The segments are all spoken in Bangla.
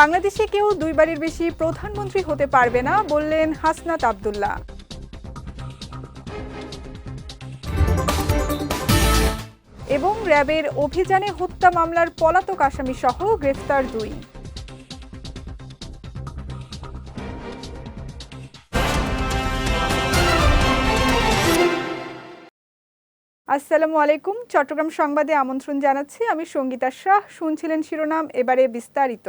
বাংলাদেশে কেউ দুইবারের বেশি প্রধানমন্ত্রী হতে পারবে না বললেন হাসনাত আবদুল্লাহ। এবং র্যাবের অভিযানে হত্যা মামলার পলাতক আসামি সহ গ্রেফতার দুই। আসসালামু আলাইকুম। চট্টগ্রাম সংবাদে আমন্ত্রণ জানাচ্ছি। আমি সঙ্গীতা শাহ। শুনছিলেন শিরোনাম, এবারে বিস্তারিত।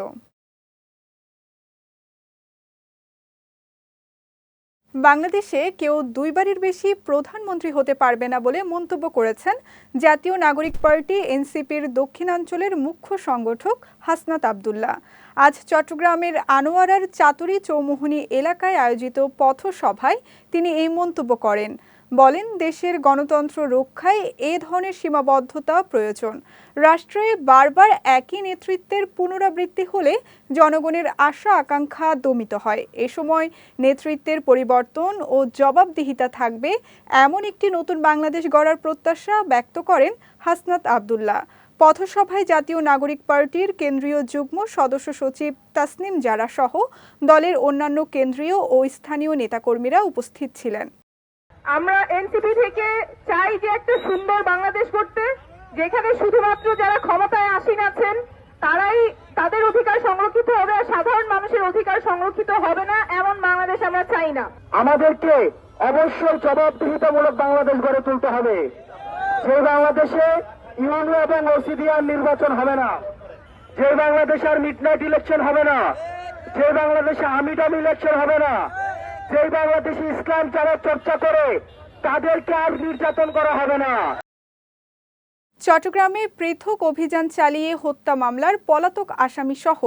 বাংলাদেশে কেউ দুইবারের বেশি প্রধানমন্ত্রী হতে পারবে না বলে মন্তব্য করেছেন জাতীয় নাগরিক পার্টি এনসিপির দক্ষিণাঞ্চলের মুখ্য সংগঠক হাসনাত আবদুল্লাহ। আজ চট্টগ্রামের আনোয়ারার চাতুরি চৌমুহনী এলাকায় আয়োজিত পথসভায় তিনি এই মন্তব্য করেন। বলেন, দেশের গণতন্ত্র রক্ষায় এ ধরনের সীমাবদ্ধতা প্রয়োজন। রাষ্ট্রে বারবার একই নেতৃত্বের পুনরাবৃত্তি হলে জনগণের আশা আকাঙ্ক্ষা দমিত হয়। এ সময় নেতৃত্বের পরিবর্তন ও জবাবদিহিতা থাকবে এমন একটি নতুন বাংলাদেশ গড়ার প্রত্যাশা ব্যক্ত করেন হাসনাত আবদুল্লাহ। পথসভায় জাতীয় নাগরিক পার্টির কেন্দ্রীয় যুগ্ম সদস্য সচিব তাসনিম জারা সহ দলের অন্যান্য কেন্দ্রীয় ও স্থানীয় নেতাকর্মীরা উপস্থিত ছিলেন। আমরা এনসিপি থেকে চাই যে একটা সুন্দর বাংলাদেশ করতে যেখানে শুধুমাত্র যারা ক্ষমতায় আসীন আছেন, তারাই তাদের অধিকার সংরক্ষিত হবে আর সাধারণ মানুষের অধিকার সংরক্ষিত হবে না, এমন বাংলাদেশ আমরা চাই না। আমাদেরকে অবশ্যই জবাবদিহিতামূলক বাংলাদেশ গড়ে তুলতে হবে। সেই বাংলাদেশে ইউনো এবং ওসিডিআর নির্বাচন হবে না, যে বাংলাদেশে আর মিডনাইট ইলেকশন হবে না, যে বাংলাদেশে আমিডাম ইলেকশন হবে না যে বাংলাদেশে ইসলাম যারা চর্চা করে, তাদেরকে আর নির্যাতন করা হবে না। চট্টগ্রামে পৃথক অভিযান চালিয়ে হত্যা মামলার পলাতক আসামি সহ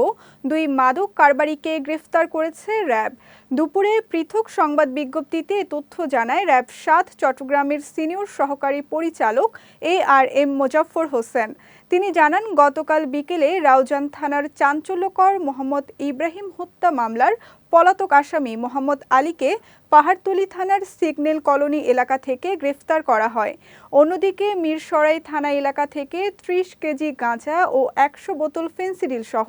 দুই মাদক কারবারিকে গ্রেফতার করেছে র্যাব। দুপুরে পৃথক সংবাদ বিজ্ঞপ্তিতে তথ্য জানায় র্যাব সাত চট্টগ্রামের সিনিয়র সহকারী পরিচালক A R M Mozaffar Hossain. তিনি জানান, গতকাল বিকেলে রাউজান থানার চাঞ্চল্যকর মোহাম্মদ ইব্রাহিম হত্যা মামলার পলাতক আসামি মোহাম্মদ আলীকে পাহাড়তলি থানার সিগন্যাল কলোনি এলাকা থেকে গ্রেফতার করা হয়। অন্যদিকে মিরসরাই থানা এলাকা থেকে ত্রিশ কেজি গাঁজা ও একশো বোতল ফেন্সিডিল সহ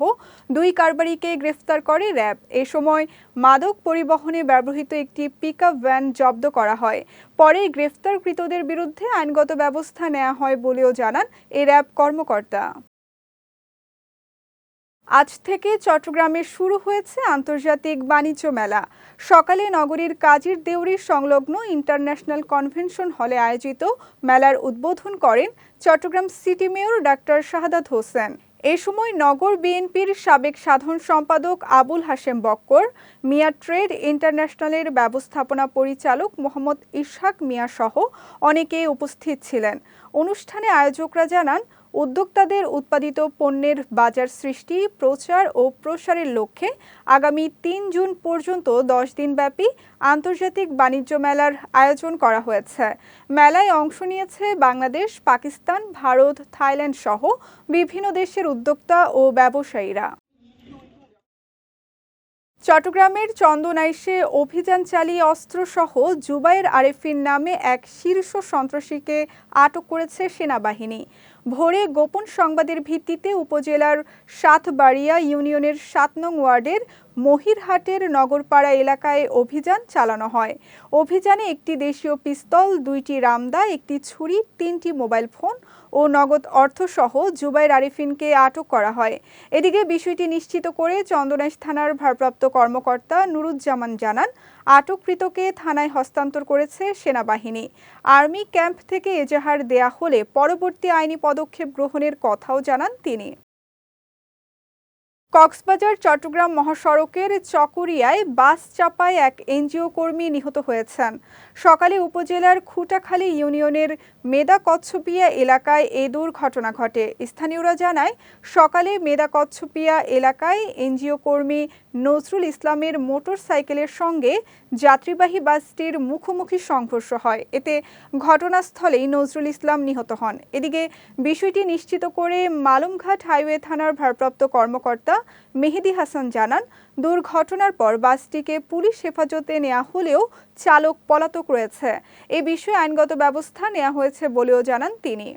দুই কারবারিকে গ্রেফতার করে র্যাব। এ সময় মাদক পরিবহনে ব্যবহৃত একটি পিকআপ ভ্যান জব্দ করা হয়। পরে গ্রেফতারকৃতদের বিরুদ্ধে আইনগত ব্যবস্থা নেওয়া হয় বলেও জানান এ র্যাব কর্মকর্তা। আজ থেকে চট্টগ্রামে শুরু হয়েছে আন্তর্জাতিক বাণিজ্য মেলা। সকালে নগরীর কাজীর দেউরির সংলগ্ন ইন্টারন্যাশনাল কনভেনশন হলে আয়োজিত মেলার উদ্বোধন করেন Chattogram city mayor doctor Shahadat Hossain. এ সময় নগর বিএনপির সাবেক সাধারণ সম্পাদক আবুল হাশেম বক্কর, মিয়া ট্রেড ইন্টারন্যাশনালের ব্যবস্থাপনা পরিচালক মোহাম্মদ ইশাক মিয়া সহ অনেকে উপস্থিত ছিলেন। অনুষ্ঠানে আয়োজকরা জানান উদ্যোক্তাদের উৎপাদিত পণ্যের বাজার সৃষ্টি, প্রচার ও প্রসারের লক্ষ্যে আগামী তিন জুন পর্যন্ত দশ দিনব্যাপী আন্তর্জাতিক বাণিজ্য মেলার আয়োজন করা হয়েছে। মেলায় অংশ নিয়েছে বাংলাদেশ, পাকিস্তান, ভারত, থাইল্যান্ড সহ বিভিন্ন দেশের উদ্যোক্তা ও ব্যবসায়ীরা। চট্টগ্রামের চন্দনাইশে অভিযান চালিয়ে অস্ত্রসহ জুবাইর আরেফিন নামে এক শীর্ষ সন্ত্রাসীকে আটক করেছে সেনাবাহিনী। ভোরে গোপন সংবাদের ভিত্তিতে উপজেলার সাতবাড়িয়া ইউনিয়নের সাত নং ওয়ার্ডের মহিরহাটের নগরপাড়া এলাকায় অভিযান চালানো হয়। অভিযানে একটি দেশীয় পিস্তল, দুইটি রামদা, একটি ছুরি, তিনটি মোবাইল ফোন ও নগদ অর্থসহ জুবাইর আরিফিনকে আটক করা হয়। এদিকে বিষয়টি নিশ্চিত করে চন্দনাইশ থানার ভারপ্রাপ্ত কর্মকর্তা নুরুজ্জামান জানান আটককৃতকে থানায় হস্তান্তর করেছে সেনাবাহিনী। আর্মি ক্যাম্প থেকে এজাহার দেয়া হলে পরবর্তী আইনি পদক্ষেপ গ্রহণের কথাও জানান তিনি। কক্সবাজার, চট্টগ্রাম মহাসড়কের চকরিয়ায় বাস চাপায় এক এনজিও কর্মী নিহত হয়েছেন। সকালে উপজেলার খুটাখালী ইউনিয়নের মেদা কচ্ছপিয়া এলাকায় এ দুর্ঘটনা ঘটে। স্থানীয়রা জানায়, সকালে মেদা কচ্ছপিয়া এলাকায় এনজিও কর্মী নজরুল ইসলামের মোটর সাইকেলের সঙ্গে যাত্রীবাহী বাসটির মুখোমুখি সংঘর্ষ হয়। এতে ঘটনাস্থলেই নজরুল ইসলাম নিহত হন। এদিকে বিষয়টি নিশ্চিত করে মালুমঘাট হাইওয়ে থানার ভারপ্রাপ্ত কর্মকর্তা মেহেদি হাসান জানান, দুর্ঘটনার পর বাসটিকে পুলিশ হেফাজতে নেওয়া হলেও চালক পলাতক রয়েছে। এ বিষয়ে আইনগত ব্যবস্থা নেওয়া হয়েছে বলেও জানান তিনি।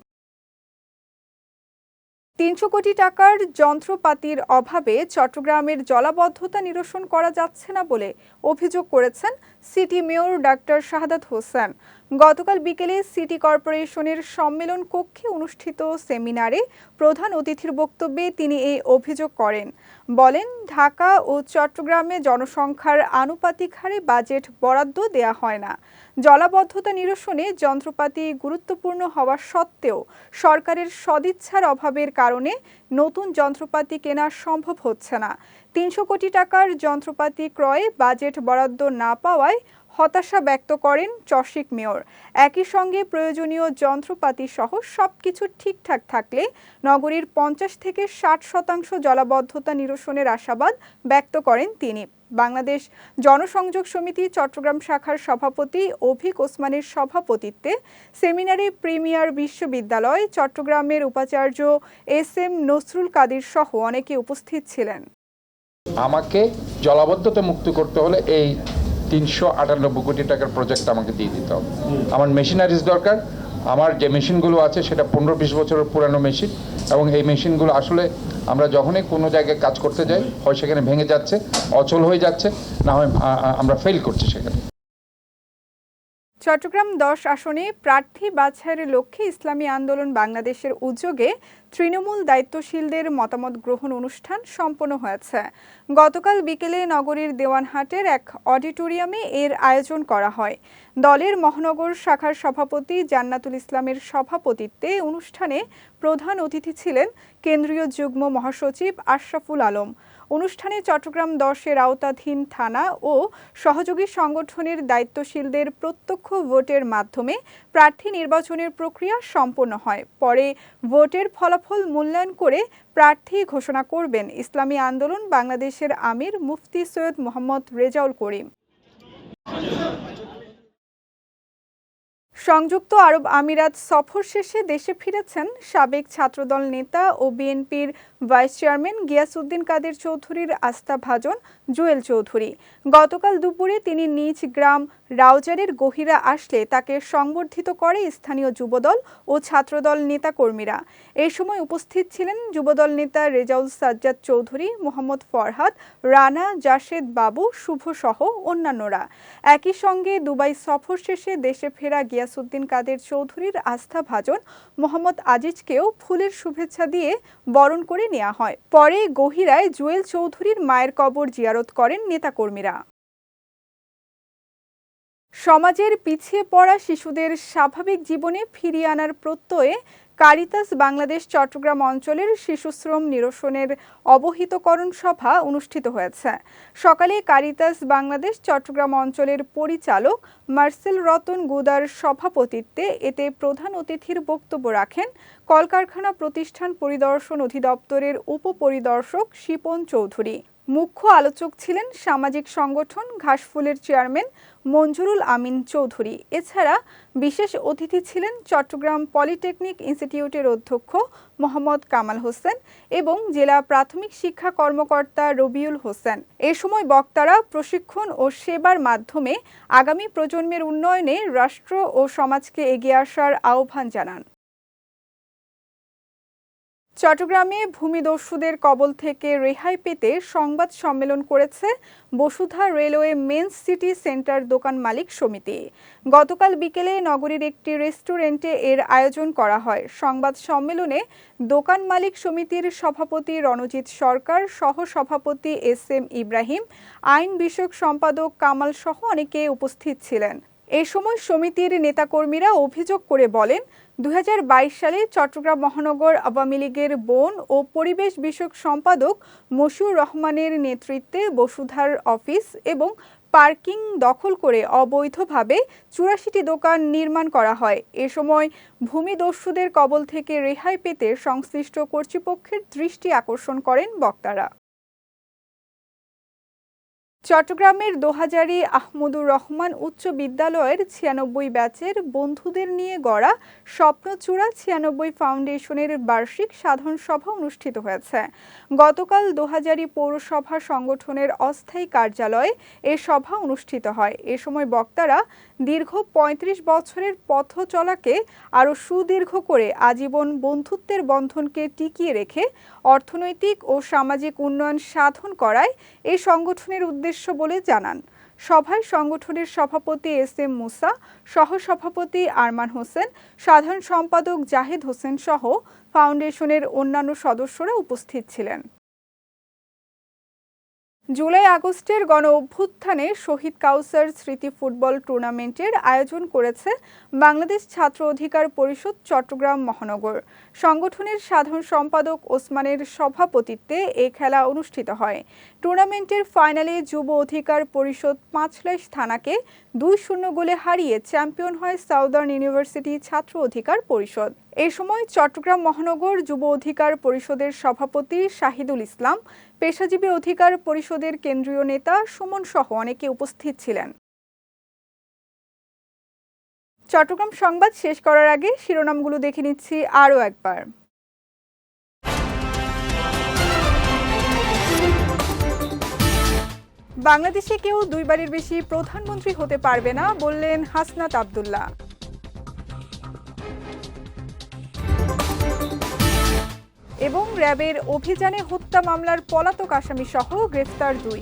তিনশো কোটি টাকার যন্ত্রপাতির অভাবে চট্টগ্রামের জলাবদ্ধতা নিরসন করা যাচ্ছে না বলে অভিযোগ করেছেন city mayor doctor Shahadat Hossain. গতকাল বিকেলে সিটি কর্পোরেশনের সম্মেলন কক্ষে অনুষ্ঠিত সেমিনারে প্রধান অতিথির বক্তব্যে তিনি এই অভিযোগ করেন। বলেন, ঢাকা ও চট্টগ্রামে জনসংখ্যার আনুপাতিক হারে বাজেট বরাদ্দ দেয়া হয় না। জলাবদ্ধতা নিরসনে যন্ত্রপাতি গুরুত্বপূর্ণ হওয়া সত্ত্বেও সরকারের সদিচ্ছার অভাবের কারণে নতুন যন্ত্রপাতি কেনা সম্ভব হচ্ছে না। তিনশো কোটি টাকার যন্ত্রপাতি ক্রয়ে বাজেট বরাদ্দ না পাওয়ায় হতাশা ব্যক্ত করেন চশিক মেয়র। একই সঙ্গে প্রয়োজনীয় যন্ত্রপাতি সহ সবকিছু ঠিকঠাক থাকলে নগরীর পঞ্চাশ থেকে ষাট শতাংশ জলাবদ্ধতা নিরসনের আশাবাদ ব্যক্ত করেন তিনি। বাংলাদেশ জনসংযোগ সমিতি চট্টগ্রাম শাখার সভাপতি অভিক ওসমানের সভাপতিত্বে সেমিনারে প্রিমিয়ার বিশ্ববিদ্যালয় চট্টগ্রামের উপাচার্য এস এম নসরুল কাদির সহ অনেকে উপস্থিত ছিলেন। আমাকে জলাবদ্ধতা মুক্ত করতে হলে এই তিনশো আটানব্বই কোটি টাকার প্রজেক্ট আমাকে দিয়ে দিতে হবে। আমার মেশিনারিজ দরকার, আমার যে মেশিনগুলো আছে সেটা পনেরো বিশ বছরের পুরানো মেশিন এবং এই মেশিনগুলো আসলে আমরা যখনই কোনো জায়গায় কাজ করতে যাই, হয় সেখানে ভেঙে যাচ্ছে, অচল হয়ে যাচ্ছে, না হয় আমরা ফেল করছি সেখানে। চট্টগ্রাম দশ আসনে প্রার্থী বাছাইয়ের লক্ষ্যে ইসলামী আন্দোলন বাংলাদেশের উদ্যোগে তৃণমূল দায়িত্বশীলদের মতামত গ্রহণ অনুষ্ঠান সম্পন্ন হয়েছে। গতকাল বিকেলে নগরীর দেওয়ানহাটের এক অডিটোরিয়ামে এর আয়োজন করা হয়। দলের মহানগর শাখার সভাপতি জান্নাতুল ইসলামের সভাপতিত্বে অনুষ্ঠানে প্রধান অতিথি ছিলেন কেন্দ্রীয় যুগ্ম মহাসচিব আশরাফুল আলম। অনুষ্ঠানে চট্টগ্রাম দশের আওতাধীন থানা ও সহযোগী সংগঠনের দায়িত্বশীলদের প্রত্যক্ষ ভোটের মাধ্যমে প্রার্থী নির্বাচনের প্রক্রিয়া সম্পন্ন হয়। পরে ভোটের ফলাফল মূল্যায়ন করে প্রার্থী ঘোষণা করবেন ইসলামী আন্দোলন বাংলাদেশের আমির মুফতি সৈয়দ মোহাম্মদ রেজাউল করিম। সংযুক্ত আরব আমিরাত সফর শেষে দেশে ফিরেছেন সাবেক ছাত্রদল নেতা ও বিএনপির ভাইস চেয়ারম্যান গিয়াসউদ্দিন কাদের চৌধুরীর আস্থাভাজন জুয়েল চৌধুরী। গতকাল দুপুরে তিনি নিজ গ্রাম রাউজারের গহিরা আসলে তাকে সংবর্ধিত করে স্থানীয় যুবদল ও ছাত্রদল নেতাকর্মীরা। এই সময় উপস্থিত ছিলেন যুবদল নেতা রেজাউল সাজ্জাদ চৌধুরী, মোহাম্মদ ফরহাদ, রানা জাশেদ বাবু, শুভ সহ অন্যান্যরা। একই সঙ্গে দুবাই সফর শেষে দেশে ফেরা গিয়াসউদ্দিন কাদের চৌধুরীর আস্থা ভাজন মোহাম্মদ আজিজকেও ফুলের শুভেচ্ছা দিয়ে বরণ করে নেওয়া হয়। পরে গহিরায় জুয়েল চৌধুরীর মায়ের কবর জিয়ারত করেন নেতাকর্মীরা। সমাজের পিছিয়ে পড়া শিশুদের স্বাভাবিক জীবনে ফিরিয়ে আনার প্রত্যয়ে কারিতাস বাংলাদেশ চট্টগ্রাম অঞ্চলের শিশুশ্রম নিরসনের অবহিতকরণ সভা অনুষ্ঠিত হয়েছে। সকালে কারিতাস বাংলাদেশ চট্টগ্রাম অঞ্চলের পরিচালক মার্সেল রতন গুদার সভাপতিত্বে এতে প্রধান অতিথির বক্তব্য রাখেন কলকারখানা প্রতিষ্ঠান পরিদর্শন অধিদপ্তরের উপপরিদর্শক শিপন চৌধুরী। মুখ্য আলোচক ছিলেন সামাজিক সংগঠন ঘাসফুলের চেয়ারম্যান মঞ্জুরুল আমিন চৌধুরী। এছাড়া বিশেষ অতিথি ছিলেন চট্টগ্রাম পলিটেকনিক ইনস্টিটিউটের অধ্যক্ষ মোহাম্মদ কামাল হোসেন এবং জেলা প্রাথমিক শিক্ষা কর্মকর্তা রবিউল হোসেন। এ সময় বক্তারা প্রশিক্ষণ ও সেবার মাধ্যমে আগামী প্রজন্মের উন্নয়নে রাষ্ট্র ও সমাজকে এগিয়ে আসার আহ্বান জানান। চট্টগ্রামে ভূমিদস্যুদের কবল থেকে রেহাই পেতে সংবাদ সম্মেলন করেছে Basudha railway men city centre দোকান মালিক সমিতি। গতকাল বিকেলে নগরীর একটি রেস্টুরেন্টে এর আয়োজন করা হয়। সংবাদ সম্মেলনে দোকান মালিক সমিতির সভাপতি রণজিৎ সরকার সহ সভাপতি এস এম ইব্রাহিম, আইন বিষয়ক সম্পাদক কামাল সহ অনেকে উপস্থিত ছিলেন। এ সময় সমিতির নেতাকর্মীরা অভিযোগ করে বলেন দু হাজার বাইশ সালে চট্টগ্রাম মহানগর আওয়ামী লীগের বন ও পরিবেশ বিষয়ক সম্পাদক মশিউর রহমানের নেতৃত্বে বসুধার অফিস এবং পার্কিং দখল করে অবৈধভাবে চুরাশিটি দোকান নির্মাণ করা হয়। এ সময় ভূমিদস্যুদের কবল থেকে রেহাই পেতে সংশ্লিষ্ট কর্তৃপক্ষের দৃষ্টি আকর্ষণ করেন বক্তারা। চট্টগ্রামের দোহাজারি আহমদুর রহমান উচ্চ বিদ্যালয়ের ছিয়ানব্বই ব্যাচের বন্ধুদের নিয়ে গড়া স্বপ্নচূড়া ছিয়ানব্বই ফাউন্ডেশনের বার্ষিক সাধারণ সভা অনুষ্ঠিত হয়েছে। গতকাল দোহাজারি পৌরসভা সংগঠনের অস্থায়ী কার্যালয়ে এ সভা অনুষ্ঠিত হয়। এ সময় বক্তারা দীর্ঘ ৩৫ বছরের পথ চলাকে আরও সুদীর্ঘ করে আজীবন বন্ধুত্বের বন্ধনকে টিকিয়ে রেখে অর্থনৈতিক ও সামাজিক উন্নয়ন সাধন করায় এই সংগঠনের উদ্দেশ্য বলে জানান। সভায় সংগঠনের সভাপতি এস এম মুসা, সহসভাপতি আরমান হোসেন, সাধারণ সম্পাদক জাহেদ হোসেন সহ ফাউন্ডেশনের অন্যান্য সদস্যরা উপস্থিত ছিলেন। জুলাই আগস্টের গণ অভ্যুত্থানে শহীদ কাউসার স্মৃতি ফুটবল টুর্নামেন্টের আয়োজন করেছে বাংলাদেশ ছাত্র অধিকার পরিষদ চট্টগ্রাম মহানগর। সংগঠনের সাধারণ সম্পাদক ওসমানের সভাপতিত্বে এ খেলা অনুষ্ঠিত হয়। টুর্নামেন্টের ফাইনালে যুব অধিকার পরিষদ পাঁচলাইশ থানাকে দুই শূন্য গোলে হারিয়ে চ্যাম্পিয়ন হয় সাউদার্ন ইউনিভার্সিটি ছাত্র অধিকার পরিষদ। এ সময় চট্টগ্রাম মহানগর যুব অধিকার পরিষদের সভাপতি শাহিদুল ইসলাম পেশাজীবী অধিকার পরিষদের কেন্দ্রীয় নেতা সুমন সহ অনেকে উপস্থিত ছিলেন। চট্টগ্রাম সংবাদ শেষ করার আগে শিরোনামগুলো দেখে নিচ্ছি আরও একবার। বাংলাদেশে কেউ দুইবারের বেশি প্রধানমন্ত্রী হতে পারবে না বললেন হাসনাত আবদুল্লাহ। এবং র্যাবের অভিযানে হত্যা মামলার পলাতক আসামি সহ গ্রেফতার দুই।